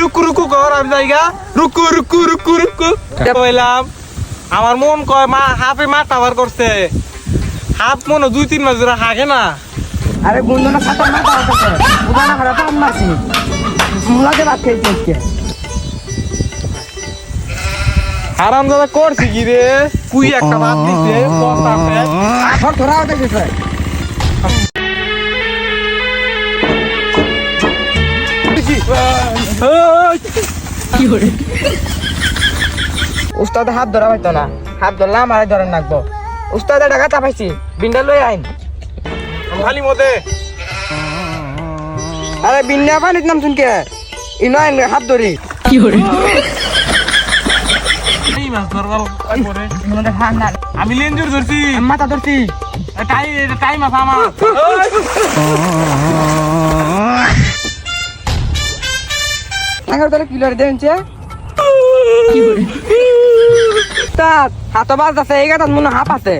রুকু রুকু কর আমি জায়গা। রুকু রুকু রুকু রুকু। কইলাম আমার মন কয় মা হাফে মা টাওয়ার করছে। হাফ মনে দুই তিন মাস ধরে হাগে না। আরে গুঞ্জনা সাঁতার না দেওয়া করছে উদানা খারাপ পান মারছি। মুলাতে ভাত খেয়েছি আজকে। আরাম দাদা করছি কি রে? কুই একটা ভাত দিছে পটাতে সব ধরা হতে গেছে উস্তাদ হাত ধরা হইতো না। হাত ধরলাম আর ধরে নাকবো। উস্তাদ টাকা চাপাইছি বিন্ডা লই আইন। খালি মতে আরে বিন্ডা পানির নাম শুনকে। ইনো আইন হাত ধরি। কি আমি লেঞ্জুর ধরছি। মাথা ধরছি। টাই টাইম আছে আমার। নাঙ্গর তাহলে কিলার উস্তাদ হাত বাজ আছে এই গাছ মনে হাফ আছে।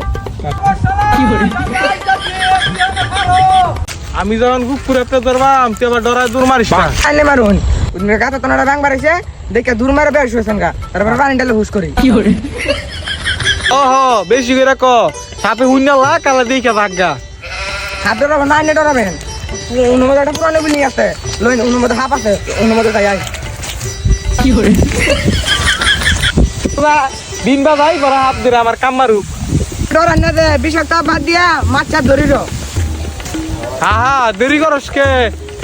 আমি যখন খুব পুরাতে ধরবাম তুই আবার ডরায় দূর মারিস আইলে মারুন। তো ব্যাং বাড়াইছে দেখে দূর মারে বেশ হয়েছেন গা। তারপর পানি ডালে হুস করি। ওহ বেশি করে ক। সাপে হুইনা লা কালা দেখে থাকগা হাত ধরাবেন না আইনে ধরাবেন অনুমতি একটা পুরানো বিল্ডিং আছে। লইন অনুমতি হাফ আছে অনুমতি যাই আই দিন বা যাই বড় হাত দিলে আমার কাম মারু ডরান না দে বিষাক্ত বাদ দিয়া মাছ চাপ ধরিল আহা, দেরি করস কে?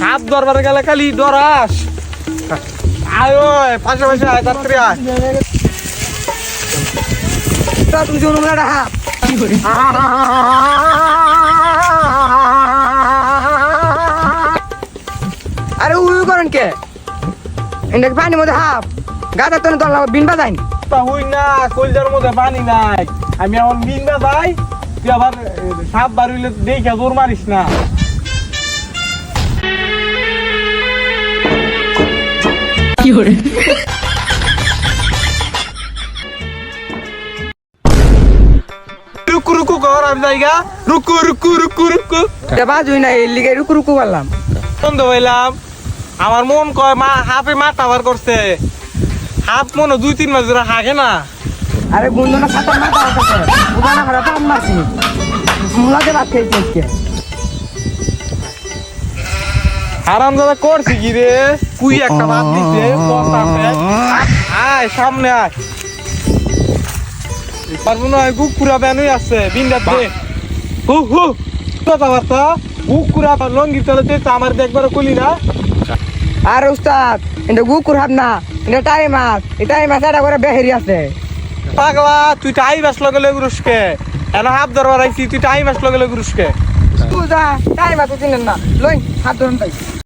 হাত ধরবার গেলে খালি ডরাস আয় ওই, পাশে পাশে আয়, তাড়াতাড়ি আয়। তুমি অনুমতি একটা হাফ আরে উই করেন কে? এটা পানির মধ্যে হাফ গাছের তো দল বিন বাজাইন। তা হই না, কলজার মধ্যে পানি নাই। আমি এখন দিন বা যাই তুই আবার সাপ বাড়িলে দেখে জোর মারিস না। রুকু রুকু কর আমি জায়গা। রুকু রুকু রুকু রুকু। বাজুই না এই লিগে রুকু রুকু করলাম। বন্ধ হইলাম। আমার মন কয় মা হাফে মা টাওয়ার করছে। হাফ মনে দুই তিন মাস ধরে হাগে না। আরে সাঁতার না দেওয়া করছে। উদানা খারাপ পান মারছি মুলাতে ভাত খেয়েছি আজকে। আরাম দাদা করছি কি রে? কুই একটা ভাত দিছে আয় সামনে আয়। পারব না কুকুরা বেনুই আছে বিন্দার দে হু হু। কথাবার্তা কুকুরা লঙ্গি তলে আমার দেখবার কলি না। আর উস্তাদ এটা গুকুর হাব না এটা টাই মাছ এই টাই মাছ এটা করে বেহেরি আছে। পাগলা তুই টাই মাস লগে লগে রুসকে এন হাফ ধরবার আইছি তুই টাই মাস লগে লগে রুসকে তুই যা টাই মাছ চিনেন না। লই হাত ধরুন তাই।